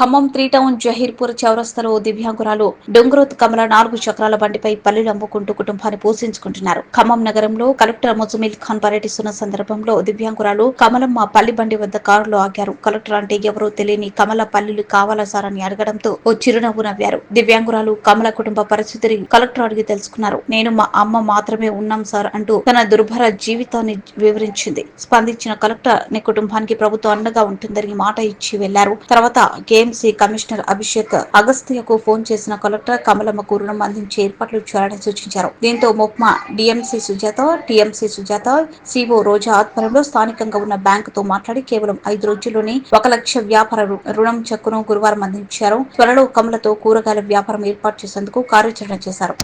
Khammam three town Zaheerpur చౌరస్తలో దివ్యాంగురాలు డొంగరోత్ కమల నాలుగు చక్రాల బండిపై పల్లెలు అమ్ముకుంటూ కుటుంబాన్ని పోషించుకుంటున్నారు. ఖమ్మం నగరంలో కలెక్టర్ ముజమిల్ ఖాన్ పర్యటిస్తున్న సందర్భంలో దివ్యాంగురాలు కమలమ్మ పల్లి బండి వద్ద కారులో ఆగారు. కలెక్టర్ అంటే ఎవరో తెలియని కమల పల్లీలు కావాలా సార్ అని అడగడంతో ఓ చిరునవ్వు నవ్వారు. దివ్యాంగురాలు కమల కుటుంబ పరిస్థితిని కలెక్టర్ అడిగి తెలుసుకున్నారు. నేను మా అమ్మ మాత్రమే ఉన్నాం సార్ అంటూ తన దుర్భర జీవితాన్ని వివరించింది. స్పందించిన కలెక్టర్ నీ కుటుంబానికి ప్రభుత్వం అండగా ఉంటుందని మాట ఇచ్చి వెళ్ళారు తర్వాత గేమ్ కేఎంసీ కమిషనర్ అభిషేక్ అగస్త్యకు ఫోన్ చేసిన కలెక్టర్ కమలమ్మకు రుణం అందించే ఏర్పాట్లు చేయాలని సూచించారు. దీంతో మొప్మా DMC Sujatha TMC Sujatha CO Roja ఆధ్వర్యంలో స్థానికంగా ఉన్న బ్యాంకుతో మాట్లాడి కేవలం ఐదు రోజుల్లోనే ఒక లక్ష వ్యాపార రుణం చెక్కును గురువారం అందించారు. త్వరలో కమలతో కూరగాయల వ్యాపారం ఏర్పాటు చేసేందుకు కార్యాచరణ చేశారు.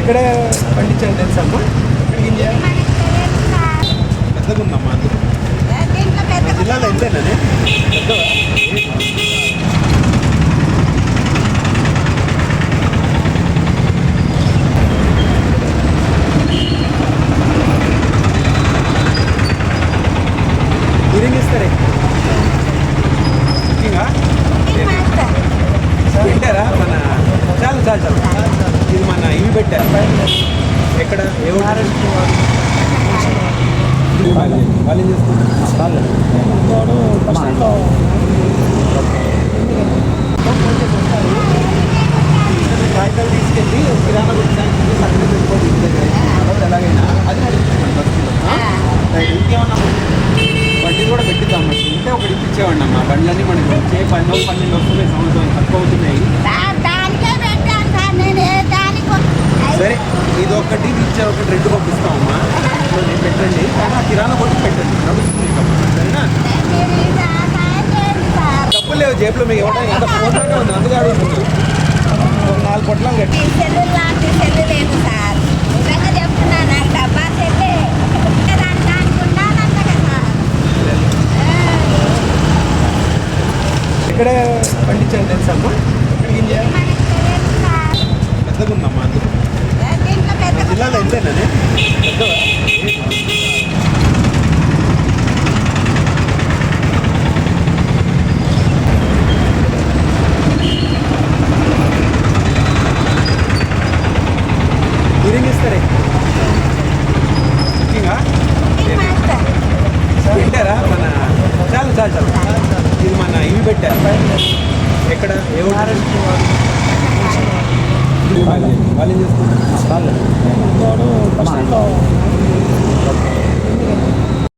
ఎక్కడ పండించాలి తెలుసమ్మా గింజ పెద్దగా ఉందమ్మా అందుకు మన జిల్లాలో ఎంతేనది పెద్దవా మీరేం ఇస్తారే కుకింగా పెట్టారా మన చాలు చాలు చాలు ఇది మన ఇవి పెట్టారు ఎక్కడ ఏ? వాళ్ళు ఏం చేస్తున్నారు? కాగితాలు తీసుకెళ్ళి కిరాణా బ్యాంకుకి సర్టిఫికేట్ పెట్టుకోవాలి దగ్గర. తర్వాత ఎలాగైనా అది. ఆ? ఇంకేమన్నా వడ్డీ కూడా పెట్టిద్దాం ఉంటే ఒకటి ఇప్పించేవాడి అమ్మా బండ్లన్నీ మనకి వచ్చే పన్నెండు పన్నెండు వస్తున్నాయి సంవత్సరం తక్కువ అవుతున్నాయి దానికే పెట్టాను సార్ నేను ఏ దానికి సరే ఇది ఒకటి ఇచ్చే ఒకటి రెండు పంపిస్తామమ్మా. నేను పెట్టండి. కానీ ఆ కిరాణా కొట్టి పెట్టండి. నడుస్తుంది సరేనా? సార్ డబ్బులు లేవు జేబులో మీకు ఇవ్వడానికి. ఎంత ఫోన్లోనే ఉంది. అందుకే అడుగుతుంది ఒక నాలుగు పొట్లం కట్టి. ఇక్కడే సెల్లు సార్ నాకు తెలుసమ్మా సార్ పెద్దగా ఉందమ్మా అందులో. పిల్లలు ఎంతేనండి పెద్ద పెట్టారా మన చాలు చాలు చాలు. ఇది మన ఇవి పెట్టారు. ఎక్కడ? ఏ వాళ్ళు ఏం చేస్తున్నారు?